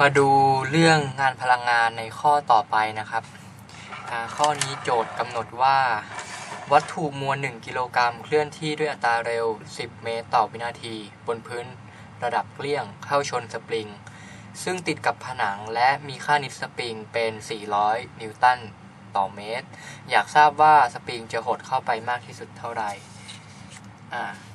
มาดูเรื่องงานพลังงานในข้อต่อไปนะครับ ข้อนี้โจทย์กำหนดว่า วัตถุมวล 1 กิโลกรัมเคลื่อนที่ด้วยอัตราเร็ว 10 เมตรต่อวินาที บนพื้นระดับเกลี้ยงเข้าชนสปริง ซึ่งติดกับผนังและมีค่านิดสปริงเป็น 400 นิวตันต่อเมตร อยากทราบว่าสปริงจะหดเข้าไปมากที่สุดเท่าไหร่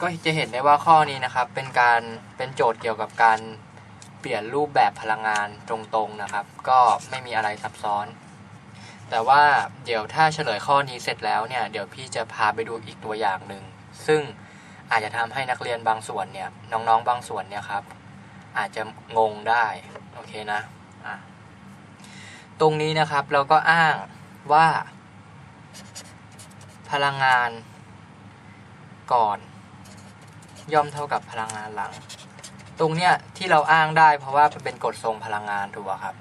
ก็จะเห็นได้ว่าข้อนี้นะครับเป็นการเป็นโจทย์เกี่ยวกับการ ปลี่ยนรูปแบบพลังงานตรงๆนะครับ ก็ไม่มีอะไรซับซ้อน แต่ว่าเดี๋ยวถ้าเฉลยข้อนี้เสร็จแล้วเนี่ย เดี๋ยวพี่จะพาไปดูอีกตัวอย่างหนึ่ง ซึ่งอาจจะทำให้นักเรียนบางส่วนเนี่ย น้องๆบางส่วนเนี่ยครับ อาจจะงงได้ โอเคนะะตรงนี้นะครับเราก็อ้างว่า พลังงานก่อน ย่อมเท่ากับพลังงานหลัง ตรงเนี้ยที่เราอ้างได้เพราะว่ามันเป็นกฎทรงพลังงานถูกป่ะครับ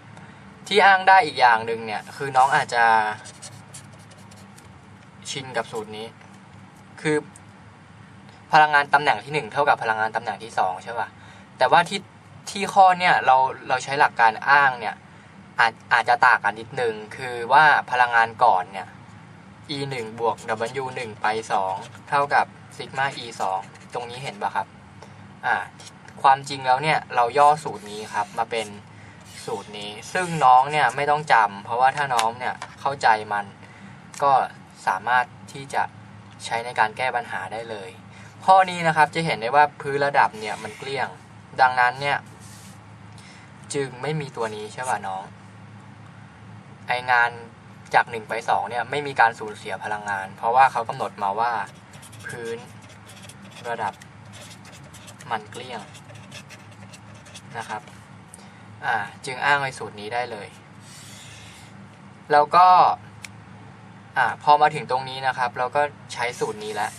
ที่อ้างได้อีกอย่างหนึ่งเนี่ยคือน้องอาจจะชินกับสูตรนี้ คือพลังงานตำแหน่งที่หนึ่งเท่ากับพลังงานตำแหน่งที่สองใช่ป่ะแต่ว่าที่ที่ข้อเนี่ยเราเราใช้หลักการอ้างเนี่ยอาจอาจจะต่างกันนิดนึงคือว่าพลังงานก่อนเนี่ย e 1บวก w 1ไป 2 เท่ากับซิกมา e 2ตรงนี้เห็นป่ะครับ อ่า ความจริงแล้วเนี่ยเราย่อสูตรนี้ครับมาเป็นสูตรนี้ ซึ่งน้องเนี่ยไม่ต้องจำเพราะว่าถ้าน้องเนี่ยเข้าใจมันก็สามารถที่จะใช้ในการแก้ปัญหาได้เลย ข้อนี้นะครับจะเห็นได้ว่าพื้นระดับเนี่ยมันเกลี้ยง ดังนั้นเนี่ยจึงไม่มีตัวนี้ใช่ป่ะน้อง ไองานจาก 1 ไป 2 เนี่ยไม่มีการสูญเสียพลังงาน เพราะว่าเขากำหนดมาว่าพื้นระดับมันเกลี้ยง นะครับจึงอ้างไว้สูตรนี้ได้เลย แล้วก็อพอมาถึงตรงนี้นะครับ เราก็ใช้สูตรนี้แล้ว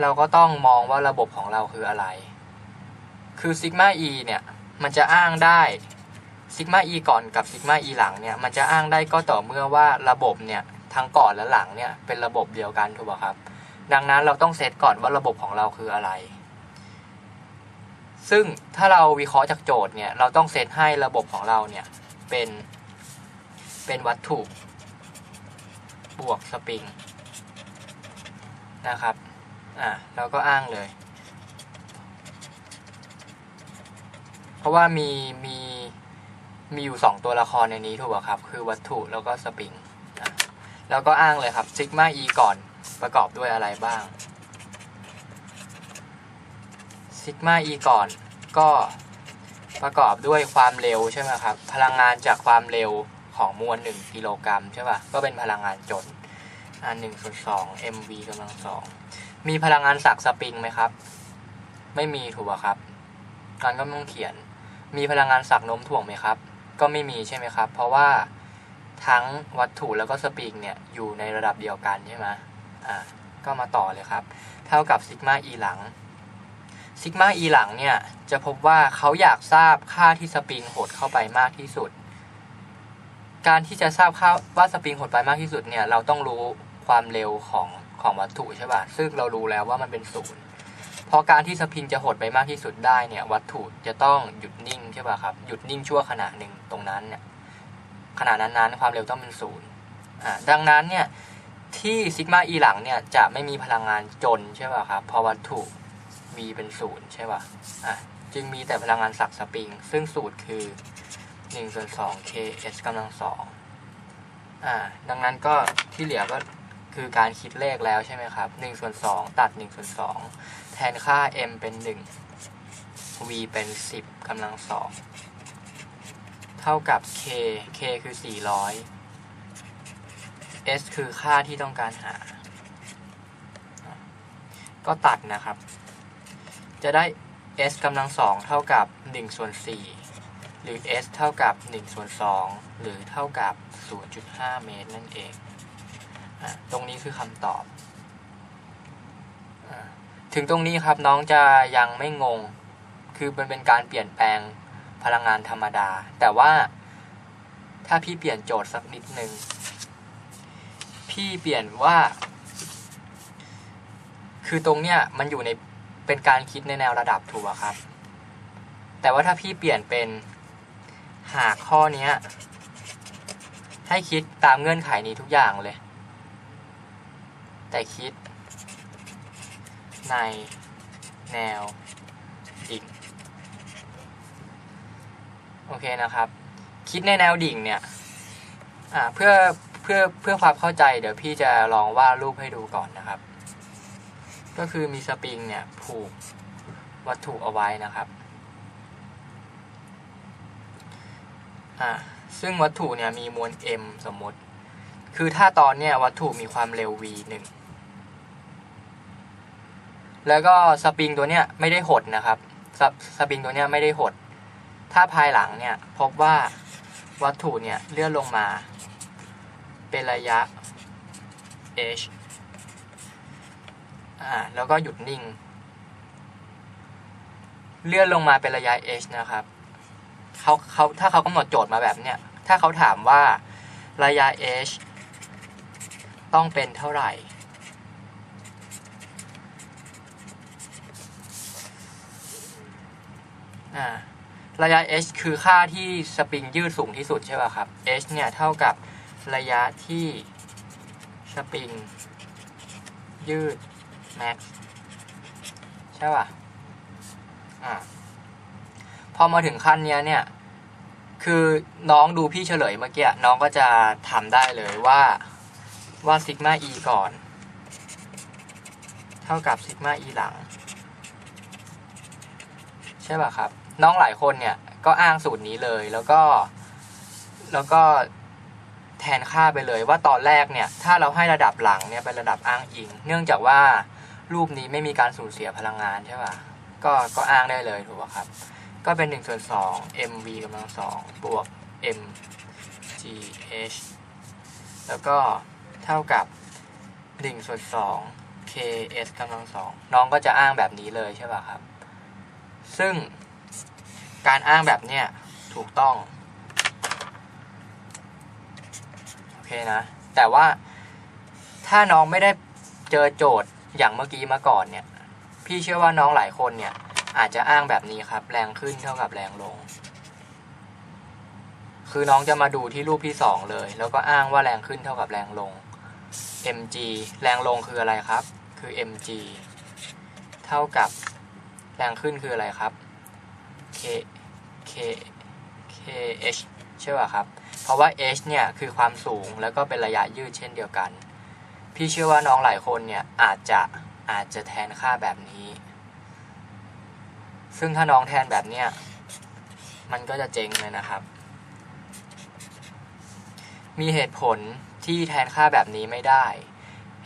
เราก็ต้องมองว่าระบบของเราคืออะไร คือซิกมา e เนี่ย มันจะอ้างได้ซิกมา e ก่อนกับซิกมา e หลังเนี่ย มันจะอ้างได้ก็ต่อเมื่อว่าระบบเนี่ย ทั้งก่อนและหลังเนี่ย เป็นระบบเดียวกันถูกป่ะครับ ดังนั้นเราต้องเซตก่อนว่าระบบของเราคืออะไร ซึ่งถ้าเราวิเคราะห์จากโจทย์เนี่ย เราต้องเซตให้ระบบของเราเนี่ย เป็น เป็นวัตถุ บวกสปริง นะครับ อ่าเราก็อ้างเลย เพราะว่ามีมีมีอยู่สองตัวละครในนี้ถูกป่ะครับ คือวัตถุแล้วก็สปริงอะแล้วก็อ้างเลยครับซิกมา e ก่อนประกอบด้วยอะไรบ้าง ซิกมา e ก่อนก็ประกอบด้วยความเร็วใช่ไหมครับ พลังงานจากความเร็วของมวล 1 กิโลกรัมใช่ป่ะ ก็เป็นพลังงานจนอันหนึ่งส่วนสอง mv กำลังสอง มีพลังงานสักสปริงไหมครับ ไม่มีถูกป่ะครับการก็ต้องเขียน มีพลังงานสักโน้มถ่วงไหมครับ ก็ไม่มีใช่ไหมครับ เพราะว่าทั้งวัตถุแล้วก็สปริงเนี่ยอยู่ในระดับเดียวกันใช่ไหมอ่า ก็มาต่อเลยครับ เท่ากับซิกมา e หลัง ซิกมา e หลังเนี่ยจะพบว่าเขาอยากทราบค่าที่สปริงหดเข้าไปมากที่สุด การที่จะทราบค่าว่าสปริงหดไปมากที่สุดเนี่ยเราต้องรู้ความเร็วของของวัตถุใช่ป่ะซึ่งเรารู้แล้วว่ามันเป็นศูนย์พอการที่สปริงจะหดไปมากที่สุดได้เนี่ยวัตถุจะต้องหยุดนิ่งใช่ป่ะครับหยุดนิ่งชั่วขณะหนึ่งตรงนั้นเนี่ยขณะนั้นๆความเร็วต้องเป็นศูนย์อ่าดังนั้นเนี่ยที่ซิกมา e หลังเนี่ยจะไม่มีพลังงานจนใช่ป่ะครับพราะวัตถุ v เป็นศูนย์ใช่ป่ะอะจึงมีแต่พลังงานสักสปริง ซึ่งสูตรคือ1ส่วน2 k h กำลังสองอ่าดังนั้นก็ที่เหลือก็คือการคิดเลขแล้วใช่ไหมครับ1ส่วน2ตัด1ส่วน2แทนค่า m เป็น 1 v เป็น 10กำลังสองเท่ากับ k k คือ 400 s คือค่าที่ต้องการหา ก็ตัดนะครับ จะได้ s กำลังสองเท่ากับ1ส่วน4หรือ s เท่ากับ1ส่วน2หรือเท่ากับ 0.5 เมตรนั่นเอง ตรงนี้คือคำตอบ ถึงตรงนี้ครับน้องจะยังไม่งง คือมันเป็นการเปลี่ยนแปลงพลังงานธรรมดา แต่ว่าถ้าพี่เปลี่ยนโจทย์สักนิดนึง พี่เปลี่ยนว่า คือตรงเนี้ยมันอยู่ใน เป็นการคิดในแนวระดับถูกอะครับ แต่ว่าถ้าพี่เปลี่ยนเป็นหากข้อนี้ให้คิดตามเงื่อนไขนี้ทุกอย่างเลย แต่คิดในแนวดิ่ง โอเคนะครับ คิดในแนวดิ่งเนี่ยเพื่อเพื่อเพื่อความเข้าใจเดี๋ยวพี่จะลองวาดรูปให้ดูก่อนนะครับ ก็คือมีสปริงเนี่ยผูกวัตถุเอาไว้นะครับอ่าซึ่งวัตถุเนี่ยมีมวล m สมมติ คือถ้าตอนเนี่ยวัตถุมีความเร็ว v 1แล้วก็สปริงตัวเนี้ยไม่ได้หดนะครับสปสปริงตัวเนี้ยไม่ได้หด ถ้าภายหลังเนี่ยพบว่าวัตถุเนี่ยเลื่อนลงมา เป็นระยะ h อ่าแล้วก็หยุดนิ่ง เลื่อนลงมาเป็นระยะ h นะครับเขาเขาถ้าเขากำหนดโจทย์มาแบบเนี้ยถ้าเขาถามว่าระยะ h ต้องเป็นเท่าไหร่อ่าระยะ h คือค่าที่สปริงยืดสูงที่สุดใช่ป่ะครับ h เนี่ยเท่ากับระยะที่สปริงยืด max ใช่ป่ะ อ่า พอมาถึงขั้นเนี้ยเนี่ย คือน้องดูพี่เฉลยเมื่อกี้ น้องก็จะทำได้เลยว่า ว่าซิกมา e ก่อน เท่ากับซิกมา e หลัง ใช่ป่ะครับ น้องหลายคนเนี่ย ก็อ้างสูตรนี้เลย แล้วก็ แล้วก็แทนค่าไปเลยว่าตอนแรกเนี่ย ถ้าเราให้ระดับหลังเนี่ยเป็นระดับอ้างอิง เนื่องจากว่า รูปนี้ไม่มีการสูญเสียพลังงานใช่ป่ะ ก็ก็อ้างได้เลยถูกป่ะครับ ก็เป็น1ส่วน2 mv กำลังสองบวก mgh แล้วก็เท่ากับ1ส่วน2 ks กำลังสองน้องก็จะอ้างแบบนี้เลยใช่ป่ะครับ ซึ่งการอ้างแบบเนี้ยถูกต้อง โอเคนะ แต่ว่าถ้าน้องไม่ได้เจอโจทย์ อย่างเมื่อกี้มาก่อนเนี่ย พี่เชื่อว่าน้องหลายคนเนี่ย อาจจะอ้างแบบนี้ครับ แรงขึ้นเท่ากับแรงลง คือน้องจะมาดูที่รูปที่สองเลย แล้วก็อ้างว่าแรงขึ้นเท่ากับแรงลง mg แรงลงคืออะไรครับ คือ mg เท่ากับแรงขึ้นคืออะไรครับ k k k h ใช่ป่ะครับ เพราะว่า h เนี่ยคือความสูงแล้วก็เป็นระยะยืดเช่นเดียวกัน พี่เชื่อว่าน้องหลายคนเนี่ยอาจจะอาจจะแทนค่าแบบนี้ ซึ่งถ้าน้องแทนแบบเนี้ยมันก็จะเจ๊งเลยนะครับ มีเหตุผลที่แทนค่าแบบนี้ไม่ได้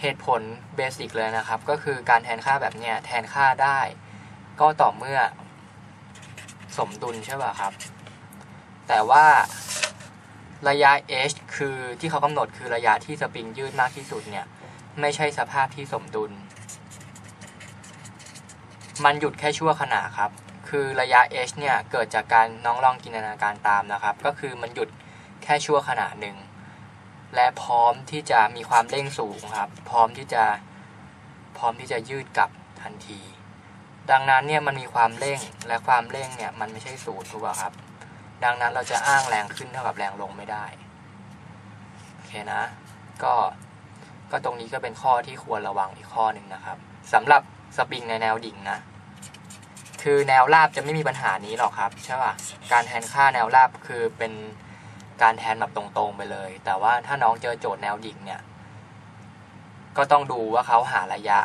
เหตุผลเบสิกเลยนะครับ ก็คือการแทนค่าแบบเนี้ยแทนค่าได้ ก็ต่อเมื่อ สมดุลใช่ป่ะครับ แต่ว่าระยะ h คือที่เขากำหนดคือระยะที่สปริงยืดมากที่สุดเนี่ย ไม่ใช่สภาพที่สมดุล มันหยุดแค่ชั่วขณะครับ คือระยะ h เนี่ย เกิดจากการน้องลองจินตนาการตามนะครับ ก็คือมันหยุดแค่ชั่วขณะหนึ่ง และพร้อมที่จะมีความเร่งสูงครับ พร้อมที่จะพร้อมที่จะยืดกลับทันที ดังนั้นเนี่ยมันมีความเร่งและความเร่งเนี่ยมันไม่ใช่ศูนย์ถูกป่ะครับ ดังนั้นเราจะอ้างแรงขึ้นเท่ากับแรงลงไม่ได้ โอเคนะ ก็ ก็ตรงนี้ก็เป็นข้อที่ควรระวังอีกข้อหนึ่งนะครับสำหรับสปริงในแนวดิ่งนะ คือแนวราบจะไม่มีปัญหานี้หรอกครับใช่ป่ะการแทนค่าแนวราบคือเป็นการแทนแบบตรงๆไปเลย แต่ว่าถ้าน้องเจอโจทย์แนวดิ่งเนี่ย ก็ต้องดูว่าเขาหาระยะ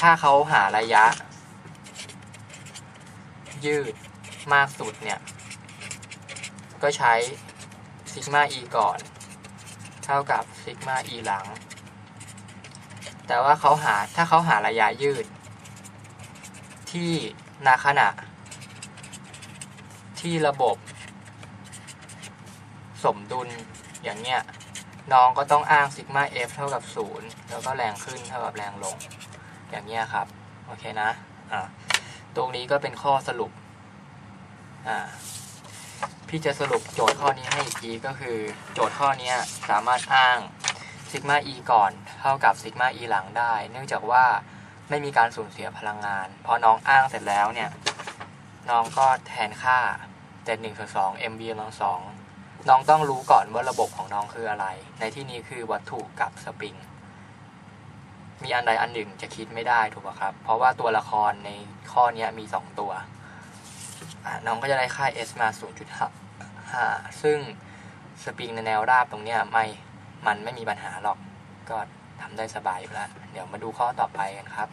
ถ้าเขาหาระยะ ยืดมากสุดเนี่ย ก็ใช้ซิกมา e ก่อน เท่ากับซิกมา e หลัง แต่ว่าเขาหาถ้าเขาหาระยะยืด ที่นาขณะ ที่ระบบ สมดุลอย่างเงี้ยน้องก็ต้องอ้างซิกมา f เท่ากับ 0 แล้วก็แรงขึ้นเท่ากับแรงลง อย่างเงี้ยครับ โอเคนะอ่าตรงนี้ก็เป็นข้อสรุปอ่าพี่จะสรุปโจทย์ข้อนี้ให้อีกทีก็คือ โจทย์ข้อนี้สามารถอ้าง ซิกมา e ก่อนเท่ากับซิกมา e หลังได้ เนื่องจากว่าไม่มีการสูญเสียพลังงาน พอน้องอ้างเสร็จแล้วเนี่ย น้องก็แทนค่าแต่หนึ่งส่วนสอง mv กำลังสองน้องต้องรู้ก่อนว่าระบบของน้องคืออะไร ในที่นี้คือวัตถุกับสปริง มีอันใดอันหนึ่งจะคิดไม่ได้ถูกป่ะครับ เพราะว่าตัวละครในข้อนี้มีสองตัว น้องก็จะได้ค่า s มา 0.5 ซึ่งสปริงในแนวราบตรงเนี้ยไม่ มันไม่มีปัญหาหรอก ก็ทำได้สบายอยู่แล้ว เดี๋ยวมาดูข้อต่อไปกันครับ